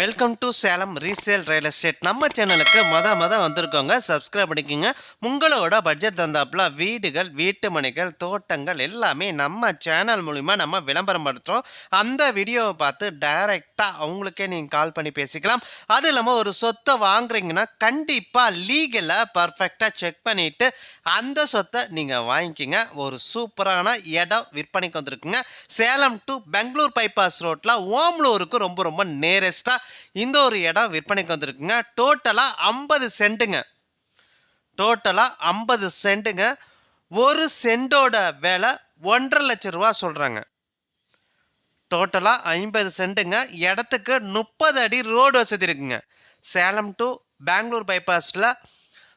Welcome to Salem resale real estate நம்ம சேனலுக்கு மொத மொதல் வந்திருக்கோங்க. சப்ஸ்கிரைப் பண்ணிக்கோங்க. உங்களோட பட்ஜெட் தந்தாப்புல வீடுகள் வீட்டு மனைகள் தோட்டங்கள் எல்லாமே நம்ம சேனல் மூலிமா நம்ம விளம்பரம் படுத்துகிறோம் அந்த வீடியோவை பார்த்து டைரெக்டாக அவங்களுக்கே நீங்கள் கால் பண்ணி பேசிக்கலாம். அது இல்லாமல் ஒரு சொத்தை வாங்குறீங்கன்னா கண்டிப்பாக லீகலாக பர்ஃபெக்டாக செக் பண்ணிவிட்டு அந்த சொத்தை நீங்கள் வாங்கிக்கிங்க. ஒரு சூப்பரான இடம் விற்பனைக்கு வந்திருக்குங்க. சேலம் டு பெங்களூர் பைபாஸ் ரோட்டில் ஓம்லூருக்கு ரொம்ப ரொம்ப நேரஸ்ட்டாக இந்த ஒரு இடம் விற்பனைக்கு வந்திருக்குங்க. டோட்டலாக ஐம்பது சென்ட்டுங்க. டோட்டலாக ஐம்பது சென்ட்டுங்க. ஒரு சென்டோட விலை ஒன்றரை லட்ச ரூபா சொல்கிறாங்க டோட்டலாக ஐம்பது சென்ட்டுங்க. இடத்துக்கு முப்பது அடி ரோடு வசதி இருக்குங்க. சேலம் டு பெங்களூர் பைபாஸில்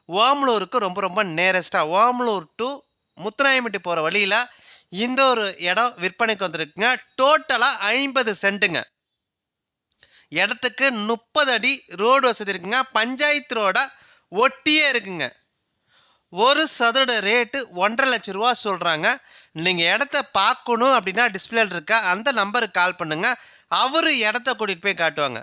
ஓமலூருக்கு ரொம்ப ரொம்ப நேரஸ்ட்டாக ஓமலூர் டு முத்துராயம்பட்டி போகிற வழியில் இந்த ஒரு இடம் விற்பனைக்கு வந்திருக்குங்க. டோட்டலாக ஐம்பது சென்ட்டுங்க. இடத்துக்கு முப்பது அடி ரோடு வசதி இருக்குங்க. பஞ்சாயத்து ரோட ஒட்டியே இருக்குங்க. ஒரு சதுர ரேட்டு ஒன்றரை லட்ச ரூபா சொல்கிறாங்க நீங்கள் இடத்த பார்க்கணும் அப்படின்னா டிஸ்பிளேல இருக்க அந்த நம்பருக்கு கால் பண்ணுங்கள் அவர் இடத்த கூட்டிகிட்டு போய் காட்டுவாங்க.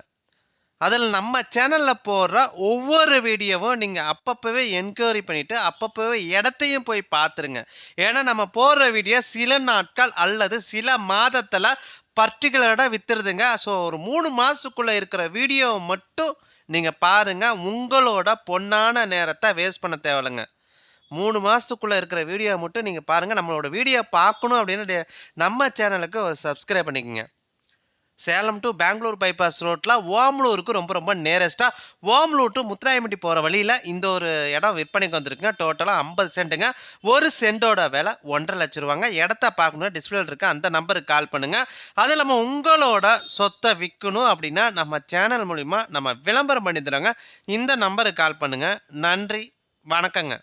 அதில் நம்ம சேனலில் போடுற ஒவ்வொரு வீடியோவும் நீங்கள் அப்பப்போவே என்கொயரி பண்ணிவிட்டு அப்பப்போவே இடத்தையும் போய் பார்த்துருங்க. ஏன்னா நம்ம போடுற வீடியோ சில நாட்கள் அல்லது சில மாதத்தில் பர்டிகுலராக விற்றுருதுங்க ஸோ ஒரு மூணு மாதத்துக்குள்ளே இருக்கிற வீடியோ மட்டும் நீங்கள் பாருங்கள் உங்களோட பொன்னான நேரத்தை வேஸ்ட் பண்ண தேவையில்லைங்க. மூணு மாதத்துக்குள்ளே இருக்கிற வீடியோ மட்டும் நீங்கள் பாருங்கள் நம்மளோட வீடியோ பார்க்கணும் அப்படின்னு நம்ம சேனலுக்கு சப்ஸ்கிரைப் பண்ணிக்கோங்க. சேலம் டு பெங்களூர் பைபாஸ் ரோட்டில் ஓம்லூருக்கு ரொம்ப ரொம்ப நேரஸ்ட்டாக ஓம்லூர் டு முத்துராயம்பட்டி போகிற வழியில் இந்த ஒரு இடம் விற்பனைக்கு வந்திருக்குங்க. டோட்டலாக ஐம்பது சென்ட்டுங்க ஒரு சென்ட்டோட விலை ஒன்றரை லட்ச ரூபாங்க. இடத்த பார்க்கணும் டிஸ்பிளே இருக்க அந்த நம்பருக்கு கால் பண்ணுங்கள் அது இல்லாமல் உங்களோட சொத்தை விற்கணும் அப்படின்னா நம்ம சேனல் மூலிமா நம்ம விளம்பரம் பண்ணி தரோங்க இந்த நம்பருக்கு கால் பண்ணுங்கள் நன்றி. வணக்கங்க.